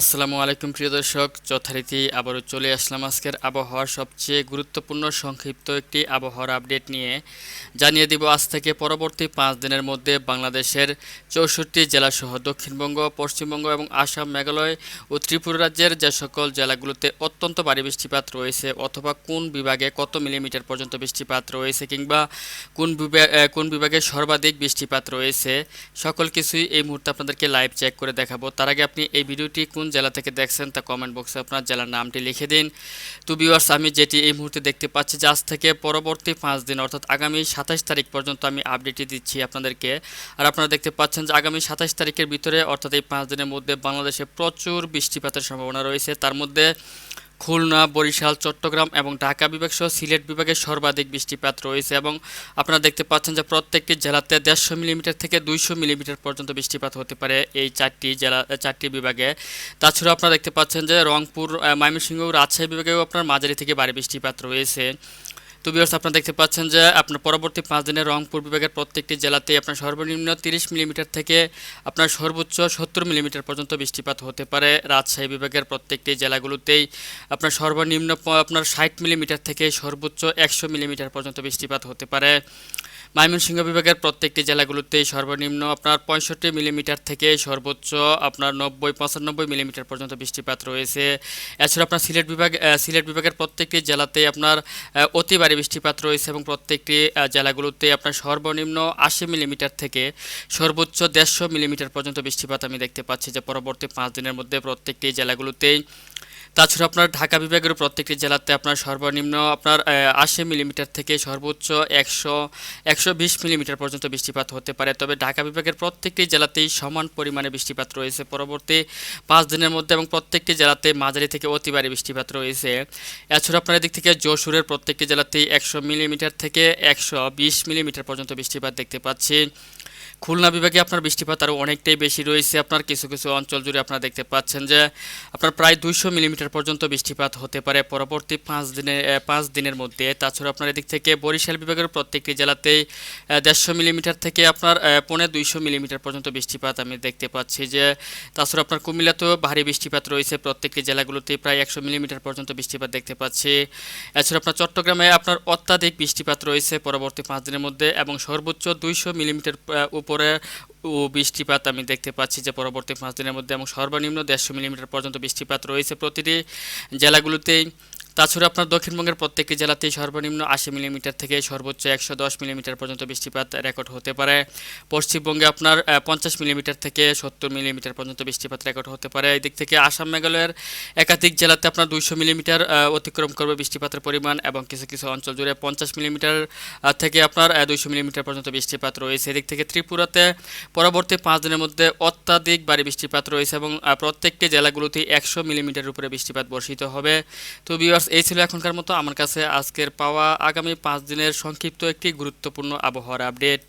আসসালামু আলাইকুম, প্রিয় দর্শক। যথারীতি আবারও চলে আসলাম আজকের আবহাওয়ার সবচেয়ে গুরুত্বপূর্ণ সংক্ষিপ্ত একটি আবহাওয়ার আপডেট নিয়ে। জানিয়ে দিব আজ থেকে পরবর্তী পাঁচ দিনের মধ্যে বাংলাদেশের চৌষট্টি জেলাসহ দক্ষিণবঙ্গ, পশ্চিমবঙ্গ এবং আসাম, মেঘালয় ও ত্রিপুরা রাজ্যের যে সকল জেলাগুলোতে অত্যন্ত ভারী বৃষ্টিপাত রয়েছে, অথবা কোন বিভাগে কত মিলিমিটার পর্যন্ত বৃষ্টিপাত রয়েছে কিংবা কোন কোন বিভাগে সর্বাধিক বৃষ্টিপাত রয়েছে, সকল কিছুই এই মুহূর্তে আপনাদেরকে লাইভ চেক করে দেখাবো। তার আগে আপনি এই ভিডিওটি কোন জেলা থেকে দেখছেন তা কমেন্ট বক্সে আপনার জেলার নামটি লিখে দিন। তো বিওয়ার্স আমি যেটি এই মুহূর্তে দেখতে পাচ্ছি যে আজ থেকে পরবর্তী পাঁচ দিন, অর্থাৎ আগামী সাতাশ তারিখ পর্যন্ত আমি আপডেটটি দিচ্ছি আপনাদেরকে। আর আপনারা দেখতে পাচ্ছেন যে আগামী সাতাশ তারিখের ভিতরে, অর্থাৎ এই পাঁচ দিনের মধ্যে বাংলাদেশে প্রচুর বৃষ্টিপাতের সম্ভাবনা রয়েছে। তার মধ্যে খুলনা, বরিশাল, চট্টগ্রাম এবং ঢাকা বিভাগ সহ সিলেট বিভাগে সর্বাধিক বৃষ্টিপাত রয়েছে এবং আপনারা দেখতে পাচ্ছেন যে প্রত্যেকটি জেলাতে দেড়শো মিলিমিটার থেকে দুইশো মিলিমিটার পর্যন্ত বৃষ্টিপাত হতে পারে এই চারটি জেলা, চারটি বিভাগে। তাছাড়াও আপনারা দেখতে পাচ্ছেন যে রংপুর ময়মনসিংহ রাজশাহী বিভাগেও আপনার মাঝারি থেকে বাড়ি বৃষ্টিপাত রয়েছে। তো বিয়ার্স আপনারা দেখতে পাচ্ছেন যে আপনার পরবর্তী পাঁচ দিনের রংপুর বিভাগের প্রত্যেকটি জেলাতেই আপনার সর্বনিম্ন তিরিশ মিলিমিটার থেকে আপনার সর্বোচ্চ সত্তর মিলিমিটার পর্যন্ত বৃষ্টিপাত হতে পারে। রাজশাহী বিভাগের প্রত্যেকটি জেলাগুলোতেই আপনার সর্বনিম্ন আপনার ষাট মিলিমিটার থেকে সর্বোচ্চ একশো মিলিমিটার পর্যন্ত বৃষ্টিপাত হতে পারে। ময়মনসিংহ বিভাগের প্রত্যেকটি জেলাগুলোতেই সর্বনিম্ন আপনার পঁয়ষট্টি মিলিমিটার থেকে সর্বোচ্চ আপনার নব্বই, পঁচানব্বই মিলিমিটার পর্যন্ত বৃষ্টিপাত রয়েছে। এছাড়া আপনার সিলেট বিভাগ সিলেট বিভাগের প্রত্যেকটি জেলাতে আপনার অতি বৃষ্টিপাত রয়েছে এবং প্রত্যেকটি জেলাগুলোতে আপনার সর্বনিম্ন আশি মিলিমিটার থেকে সর্বোচ্চ দেড়শো মিলিমিটার পর্যন্ত বৃষ্টিপাত আমি দেখতে পাচ্ছি যে পরবর্তী পাঁচ দিনের মধ্যে প্রত্যেকটি জেলাগুলোতেই তাছাড়া আপনার ঢাকা বিভাগের প্রত্যেকটি জেলাতে আপনার সর্বনিম্ন আপনার আশি মিলিমিটার থেকে সর্বোচ্চ একশো একশো বিশ মিলিমিটার পর্যন্ত বৃষ্টিপাত হতে পারে। তবে ঢাকা বিভাগের প্রত্যেকটি জেলাতেই সমান পরিমাণে বৃষ্টিপাত রয়েছে। পরবর্তী পাঁচ দিনের মধ্যে এবং প্রত্যেকটি জেলাতে মাঝারি থেকে অতি ভারী বৃষ্টিপাত রয়েছে। এছাড়া আপনার এদিক থেকে যশোরের প্রত্যেকটি জেলাতেই একশো মিলিমিটার থেকে একশো বিশ মিলিমিটার পর্যন্ত বৃষ্টিপাত দেখতে পাচ্ছি। খুলনা বিভাগে আপনার বৃষ্টিপাত আরও অনেকটাই বেশি রয়েছে। আপনার কিছু কিছু অঞ্চল জুড়ে আপনারা দেখতে পাচ্ছেন যে, আপনার প্রায় দুইশো মিলিমিটার পর্যন্ত বৃষ্টিপাত হতে পারে পরবর্তী পাঁচ দিনে পাঁচ দিনের মধ্যে। তাছাড়া আপনার এদিক থেকে বরিশাল বিভাগের প্রত্যেকটি জেলাতেই দেড়শো মিলিমিটার থেকে আপনার পৌনে দুইশো মিলিমিটার পর্যন্ত বৃষ্টিপাত আমি দেখতে পাচ্ছি যে, তাছাড়া আপনার কুমিল্লাতেও ভারী বৃষ্টিপাত রয়েছে। প্রত্যেকটি জেলাগুলোতেই প্রায় একশো মিলিমিটার পর্যন্ত বৃষ্টিপাত দেখতে পাচ্ছি। এছাড়া আপনার চট্টগ্রামে আপনার অত্যাধিক বৃষ্টিপাত রয়েছে পরবর্তী পাঁচ দিনের মধ্যে এবং সর্বোচ্চ দুইশো মিলিমিটার উপরে ও বৃষ্টিপাত আমি দেখতে পাচ্ছি যে পরবর্তী পাঁচ দিনের মধ্যে এবং সর্বনিম্ন দেড়শো মিলিমিটার পর্যন্ত বৃষ্টিপাত রয়েছে প্রতিটি জেলাগুলোতেই। তাছাড়া আপনার দক্ষিণবঙ্গের প্রত্যেকটি জেলাতেই সর্বনিম্ন আশি মিলিমিটার থেকে সর্বোচ্চ একশো দশ মিলিমিটার পর্যন্ত বৃষ্টিপাত রেকর্ড হতে পারে। পশ্চিমবঙ্গে আপনার পঞ্চাশ মিলিমিটার থেকে সত্তর মিলিমিটার পর্যন্ত বৃষ্টিপাত রেকর্ড হতে পারে। এই দিক থেকে আসাম, মেঘালয়ের একাধিক জেলাতে আপনার দুইশো মিলিমিটার অতিক্রম করবে বৃষ্টিপাতের পরিমাণ এবং কিছু কিছু অঞ্চল জুড়ে পঞ্চাশ মিলিমিটার থেকে আপনার দুইশো মিলিমিটার পর্যন্ত বৃষ্টিপাত রয়েছে। এদিক থেকে ত্রিপুরাতে পরবর্তী পাঁচ দিনের মধ্যে অত্যাধিক ভারী বৃষ্টিপাত রয়েছে এবং প্রত্যেকটি জেলাগুলোতে একশো মিলিমিটার উপরে বৃষ্টিপাত বর্ষিত হবে। তো ভিউয়ার্স এই ছিল এখনকার মতো। আমার কাছে আজকের পাওয়া আগামী পাঁচ দিনের সংক্ষিপ্ত একটি গুরুত্বপূর্ণ আবহাওয়ার আপডেট।